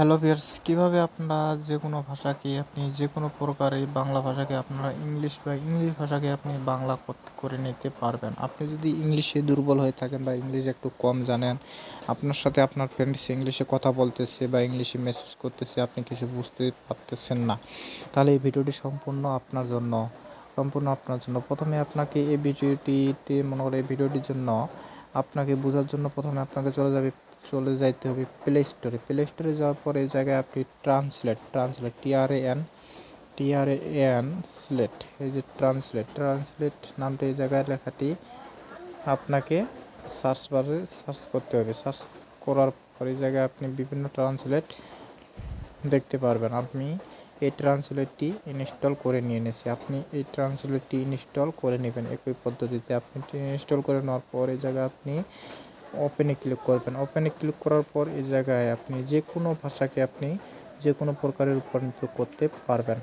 Hello viewers কীভাবে আপনারা যে কোনো ভাষাকে আপনি যে কোনো প্রকারে বাংলা ভাষাকে আপনারা ইংলিশ বা ইংলিশ ভাষাকে আপনি বাংলা করে নিতে পারবেন। আপনি যদি ইংলিশে দুর্বল হয়ে থাকেন বা ইংলিশ একটু কম জানেন, আপনার সাথে আপনার ফ্রেন্ডস ইংলিশে কথা বলতেছে বা ইংলিশে মেসেজ করতেছে, আপনি কিছু বুঝতে পারতেছেন না, তাহলে এই ভিডিওটি সম্পূর্ণ আপনার জন্য, সম্পূর্ণ আপনার জন্য। প্রথমে আপনাকে এই ভিডিওটিতে মনে করে এই ভিডিওটির জন্য আপনাকে বোঝার জন্য প্রথমে আপনাকে চলে যাবে চলে যাইতে হবে প্লে স্টোরে প্লে স্টোরে যাওয়ার পরে এই জায়গায় আপনি translate translate T R A N T R A N slate এই যে ট্রান্সলেট ট্রান্সলেট নামটা এই জায়গায় লেখাটি আপনাকে সার্চ বারে সার্চ করতে হবে। সার্চ করার পর জায়গায় আপনি বিভিন্ন ট্রান্সলেট দেখতে পারবেন। আপনি এই ট্রান্সলেটটি ইনস্টল করে নিয়ে নিয়েছি। আপনি এই ট্রান্সলেটটি ইনস্টল করে নেবেন। একই পদ্ধতিতে আপনি ইনস্টল করে নেওয়ার পর জায়গায় আপনি ওপেনে ক্লিক করবেন। ওপেনে ক্লিক করার পর এই জায়গায় আপনি যে কোনো ভাষাকে আপনি যে কোনো প্রকারে রূপান্তরিত করতে পারবেন।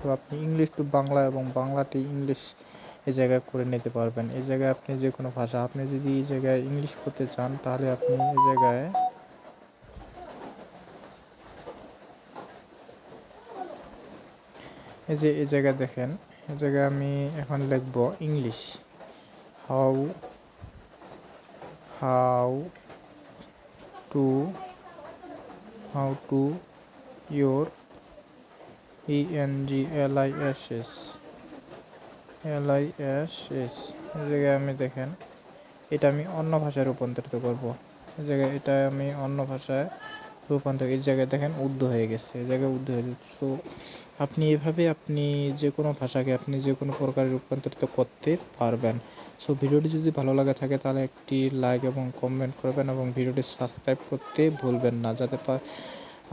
তো আপনি ইংলিশ টু বাংলা এবং বাংলাটি ইংলিশ এই জায়গায় করে নিতে পারবেন। এই জায়গায় আপনি যে কোনো ভাষা, আপনি যদি এই জায়গায় ইংলিশ করতে চান, তাহলে আপনি এই জায়গায় এই যে, এই জায়গায় দেখেন, এই জায়গায় আমি এখন লিখব English how how to how to your E N G L I S S L I S S এই জায়গায় আমি দেখেন, এটা আমি অন্য ভাষায় রূপান্তরিত করব। এই জায়গায় এটা আমি অন্য ভাষায় রূপান্তর এই জায়গায় দেখেন উর্দু হয়ে গেছে, এই জায়গায় উর্দু হয়ে গেছে। তো আপনি এভাবে আপনি যে কোনো ভাষাকে আপনি যে কোনো প্রকারে রূপান্তরিত করতে পারবেন। সো ভিডিওটি যদি ভালো লাগে থাকে তাহলে একটি লাইক এবং কমেন্ট করবেন এবং ভিডিওটি সাবস্ক্রাইব করতে ভুলবেন না। যাতে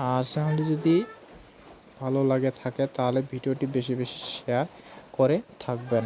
আর চ্যানেলটি যদি ভালো লাগে থাকে তাহলে ভিডিওটি বেশি বেশি শেয়ার করে থাকবেন।